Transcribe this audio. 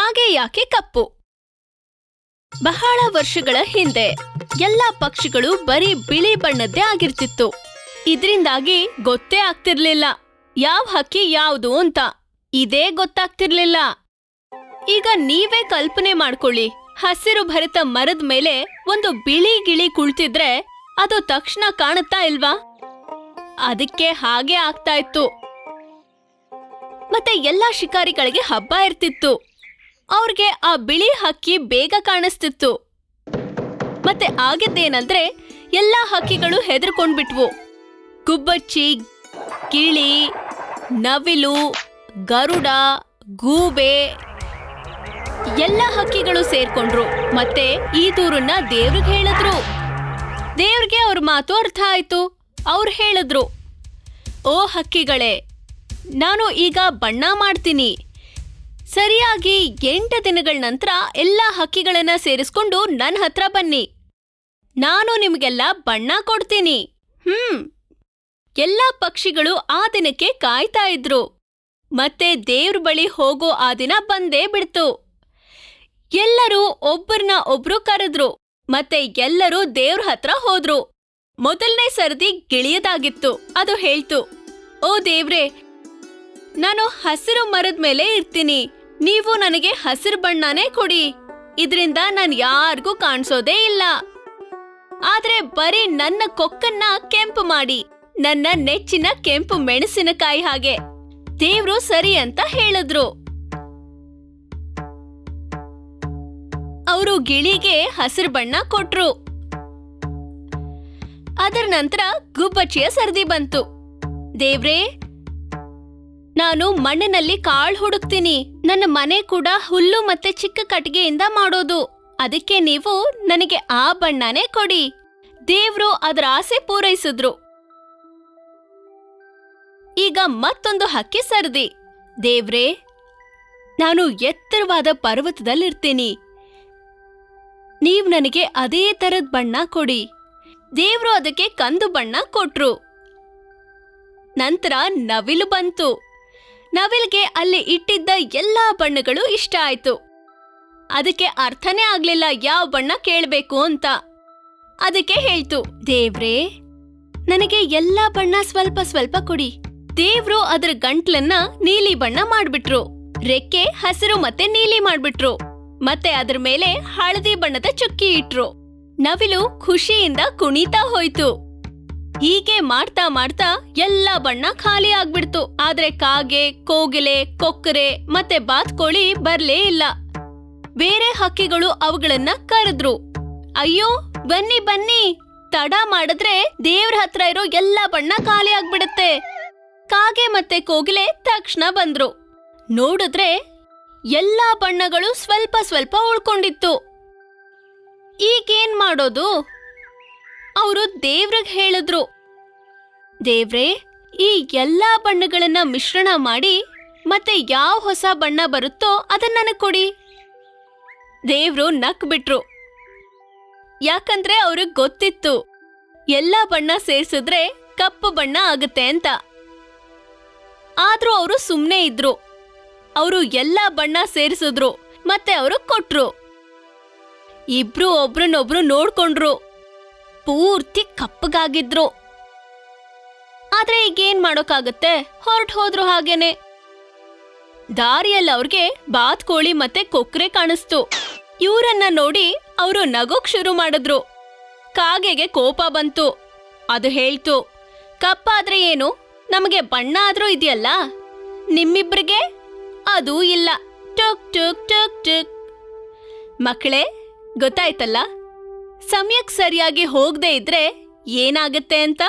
ಕಾಗೆ ಯಾಕೆ ಕಪ್ಪು? ಬಹಳ ವರ್ಷಗಳ ಹಿಂದೆ ಎಲ್ಲಾ ಪಕ್ಷಿಗಳು ಬರೀ ಬಿಳಿ ಬಣ್ಣದ್ದೇ ಆಗಿರ್ತಿತ್ತು. ಇದ್ರಿಂದಾಗಿ ಗೊತ್ತೇ ಆಗ್ತಿರ್ಲಿಲ್ಲ. ಯಾವ ಹಕ್ಕಿ ಯಾವುದು ಅಂತ. ಇದೇ ಗೊತ್ತಾಗ್ತಿರ್ಲಿಲ್ಲ. ಈಗ ನೀವೇ ಕಲ್ಪನೆ ಮಾಡ್ಕೊಳ್ಳಿ. ಹಸಿರು ಭರಿತ ಮರದ ಮೇಲೆ ಒಂದು ಬಿಳಿ ಗಿಳಿ ಕುಳಿತಿದ್ರೆ ಅದು ತಕ್ಷಣ ಕಾಣುತ್ತಾ ಇಲ್ವಾ? ಅದಕ್ಕೆ ಹಾಗೆ ಆಗ್ತಾ ಇತ್ತು. ಮತ್ತೆ ಎಲ್ಲಾ ಶಿಕಾರಿಗಳಿಗೆ ಹಬ್ಬ ಇರ್ತಿತ್ತು. ಅವ್ರಿಗೆ ಆ ಬಿಳಿ ಹಕ್ಕಿ ಬೇಗ ಕಾಣಿಸ್ತಿತ್ತು. ಮತ್ತೆ ಆಗಿದ್ದೇನಂದ್ರೆ ಎಲ್ಲಾ ಹಕ್ಕಿಗಳು ಹೆದರ್ಕೊಂಡ್ಬಿಟ್ವು. ಗುಬ್ಬಚ್ಚಿ, ಕಿಳಿ, ನವಿಲು, ಗರುಡ, ಗೂಬೆ ಎಲ್ಲ ಹಕ್ಕಿಗಳು ಸೇರ್ಕೊಂಡ್ರು. ಮತ್ತೆ ಈ ದೂರನ್ನ ದೇವ್ರಿಗೆ ಹೇಳಿದ್ರು. ದೇವ್ರಿಗೆ ಅವ್ರ ಮಾತು ಅರ್ಥ ಆಯ್ತು. ಅವ್ರು ಹೇಳಿದ್ರು, ಓ ಹಕ್ಕಿಗಳೇ, ನಾನು ಈಗ ಬಣ್ಣ ಮಾಡ್ತೀನಿ. ಸರಿಯಾಗಿ ಎಂಟು ದಿನಗಳ ನಂತರ ಎಲ್ಲ ಹಕ್ಕಿಗಳನ್ನ ಸೇರಿಸ್ಕೊಂಡು ನನ್ನ ಹತ್ರ ಬನ್ನಿ. ನಾನು ನಿಮಗೆಲ್ಲ ಬಣ್ಣ ಕೊಡ್ತೀನಿ. ಹ್ಮ್. ಎಲ್ಲ ಪಕ್ಷಿಗಳು ಆ ದಿನಕ್ಕೆ ಕಾಯ್ತಾ ಇದ್ರು. ಮತ್ತೆ ದೇವ್ರ ಬಳಿ ಹೋಗೋ ಆ ದಿನ ಬಂದೇ ಬಿಡ್ತು. ಎಲ್ಲರೂ ಒಬ್ಬರನ್ನ ಒಬ್ರು ಕರೆದ್ರು. ಮತ್ತೆ ಎಲ್ಲರೂ ದೇವ್ರ ಹತ್ರ ಹೋದ್ರು. ಮೊದಲನೇ ಸರದಿ ಗಿಳಿಯದಾಗಿತ್ತು ಅದು ಹೇಳ್ತು ಓ ದೇವ್ರೆ ನಾನು ಹಸಿರು ಮರದ ಮೇಲೆ ಇರ್ತೀನಿ. ನೀವು ನನಗೆ ಹಸಿರು ಬಣ್ಣನೇ ಕೊಡಿ. ಇದರಿಂದ ನಾನು ಯಾರಿಗೂ ಕಾಣಿಸೋದೇ ಇಲ್ಲ. ಆದ್ರೆ ಬರೀ ನನ್ನ ಕೊಕ್ಕನ್ನ ಕೆಂಪು ಮಾಡಿ, ನನ್ನ ನೆಚ್ಚಿನ ಕೆಂಪು ಮೆಣಸಿನಕಾಯಿ ಹಾಗೆ. ದೇವ್ರು ಸರಿ ಅಂತ ಹೇಳಿದ್ರು. ಅವರು ಗಿಳಿಗೆ ಹಸಿರು ಬಣ್ಣ ಕೊಟ್ರು. ಅದರ ನಂತರ ಗುಬ್ಬಚ್ಚಿಯ ಸರದಿ ಬಂತು. ದೇವ್ರೇ ನಾನು ಮಣ್ಣಿನಲ್ಲಿ ಕಾಳು ಹುಡುಕ್ತೀನಿ. ನನ್ನ ಮನೆ ಕೂಡ ಹುಲ್ಲು ಮತ್ತೆ ಚಿಕ್ಕ ಕಟ್ಟಿಗೆಯಿಂದ ಮಾಡೋದು. ಅದಕ್ಕೆ ನೀವು ನನಗೆ ಆ ಬಣ್ಣನೇ ಕೊಡಿ. ದೇವ್ರು ಅದರ ಆಸೆ ಪೂರೈಸಿದ್ರು. ಈಗ ಮತ್ತೊಂದು ಹಕ್ಕಿ ಸರದಿ. ದೇವ್ರೇ, ನಾನು ಎತ್ತರವಾದ ಪರ್ವತದಲ್ಲಿರ್ತೀನಿ. ನೀವ್ ನನಗೆ ಅದೇ ತರದ ಬಣ್ಣ ಕೊಡಿ. ದೇವ್ರು ಅದಕ್ಕೆ ಕಂದು ಬಣ್ಣ ಕೊಟ್ರು. ನಂತರ ನವಿಲು ಬಂತು. ನವಿಲ್ಗೆ ಅಲ್ಲಿ ಇಟ್ಟಿದ್ದ ಎಲ್ಲಾ ಬಣ್ಣಗಳು ಇಷ್ಟ ಆಯ್ತು. ಅದಕ್ಕೆ ಅರ್ಥನೇ ಆಗ್ಲಿಲ್ಲ ಯಾವ ಬಣ್ಣ ಕೇಳಬೇಕು ಅಂತ. ಅದಕ್ಕೆ ಹೇಳ್ತು, ದೇವ್ರೇ, ನನಗೆ ಎಲ್ಲಾ ಬಣ್ಣ ಸ್ವಲ್ಪ ಸ್ವಲ್ಪ ಕೊಡಿ. ದೇವ್ರು ಅದರ ಗಂಟ್ಲನ್ನ ನೀಲಿ ಬಣ್ಣ ಮಾಡ್ಬಿಟ್ರು. ರೆಕ್ಕೆ, ಹಸಿರು ಮತ್ತೆ ನೀಲಿ ಮಾಡ್ಬಿಟ್ರು. ಮತ್ತೆ ಅದ್ರ ಮೇಲೆ ಹಳದಿ ಬಣ್ಣದ ಚುಕ್ಕಿ ಇಟ್ರು. ನವಿಲು ಖುಷಿಯಿಂದ ಕುಣಿತಾ ಹೋಯ್ತು. ಹೀಗೆ ಮಾಡ್ತಾ ಮಾಡ್ತಾ ಎಲ್ಲ ಬಣ್ಣ ಖಾಲಿ ಆಗ್ಬಿಡ್ತು. ಆದ್ರೆ ಕಾಗೆ, ಕೋಗಿಲೆ ಕೊಕ್ಕರೆ ಮತ್ತೆ ಬಾತ್ಕೋಳಿ ಬರ್ಲೇ ಇಲ್ಲ. ಬೇರೆ ಹಕ್ಕಿಗಳು ಅವುಗಳನ್ನ ಕರೆದ್ರು. ಅಯ್ಯೋ, ಬನ್ನಿ ಬನ್ನಿ. ತಡ ಮಾಡಿದ್ರೆ ದೇವ್ರ ಹತ್ರ ಇರೋ ಎಲ್ಲ ಬಣ್ಣ ಖಾಲಿ ಆಗ್ಬಿಡುತ್ತೆ. ಕಾಗೆ ಮತ್ತೆ ಕೋಗಿಲೆ ತಕ್ಷಣ ಬಂದ್ರು. ನೋಡಿದ್ರೆ ಎಲ್ಲಾ ಬಣ್ಣಗಳು ಸ್ವಲ್ಪ ಸ್ವಲ್ಪ ಉಳ್ಕೊಂಡಿತ್ತು. ಈಗೇನ್ ಮಾಡೋದು? ಅವರು ದೇವ್ರಿಗೆ ಹೇಳಿದ್ರು. ದೇವ್ರೇ, ಈ ಎಲ್ಲಾ ಬಣ್ಣಗಳನ್ನ ಮಿಶ್ರಣ ಮಾಡಿ ಮತ್ತೆ ಯಾವ ಹೊಸ ಬಣ್ಣ ಬರುತ್ತೋ ಅದನ್ನ ನನಗೆ ಕೊಡಿ. ದೇವ್ರು ನಕ್ ಬಿಟ್ರು. ಯಾಕಂದ್ರೆ ಅವ್ರಿಗೆ ಗೊತ್ತಿತ್ತು. ಎಲ್ಲಾ ಬಣ್ಣ ಸೇರಿಸಿದ್ರೆ ಕಪ್ಪು ಬಣ್ಣ ಆಗುತ್ತೆ ಅಂತ. ಆದ್ರೂ ಅವರು ಸುಮ್ಮನೆ ಇದ್ರು. ಅವರು ಎಲ್ಲಾ ಬಣ್ಣ ಸೇರಿಸಿದ್ರು, ಮತ್ತೆ ಅವರು ಕೊಟ್ರು. ಇಬ್ರು ಒಬ್ರನ್ನೊಬ್ರು ನೋಡ್ಕೊಂಡ್ರು. ಪೂರ್ತಿ ಕಪ್ಪಗಾಗಿದ್ರು. ಆದ್ರೆ ಈಗೇನ್ ಮಾಡೋಕ್ಕಾಗತ್ತೆ? ಹೊರಟು ಹೋದ್ರು ಹಾಗೇನೆ. ದಾರಿಯಲ್ಲಿ ಅವ್ರಿಗೆ ಬಾತ್ಕೋಳಿ ಮತ್ತೆ ಕೊಕ್ರೆ ಕಾಣಿಸ್ತು. ಇವರನ್ನ ನೋಡಿ ಅವರು ನಗೋಕ್ ಶುರು ಮಾಡಿದ್ರು. ಕಾಗೆಗೆ ಕೋಪ ಬಂತು. ಅದು ಹೇಳ್ತು, ಕಪ್ಪಾದ್ರೆ ಏನು? ನಮಗೆ ಬಣ್ಣ ಆದ್ರೂ ಇದೆಯಲ್ಲ? ನಿಮ್ಮಿಬ್ರಿಗೆ? ಅದೂ ಇಲ್ಲ. ಟುಕ್ ಟುಕ್ ಟುಕ್ ಟುಕ್. ಮಕ್ಕಳೇ ಗೊತ್ತಾಯ್ತಲ್ಲ? ಸಮಯಕ್ಕೆ ಸರಿಯಾಗಿ ಹೋಗದೆ ಇದ್ರೆ ಏನಾಗುತ್ತೆ ಅಂತ?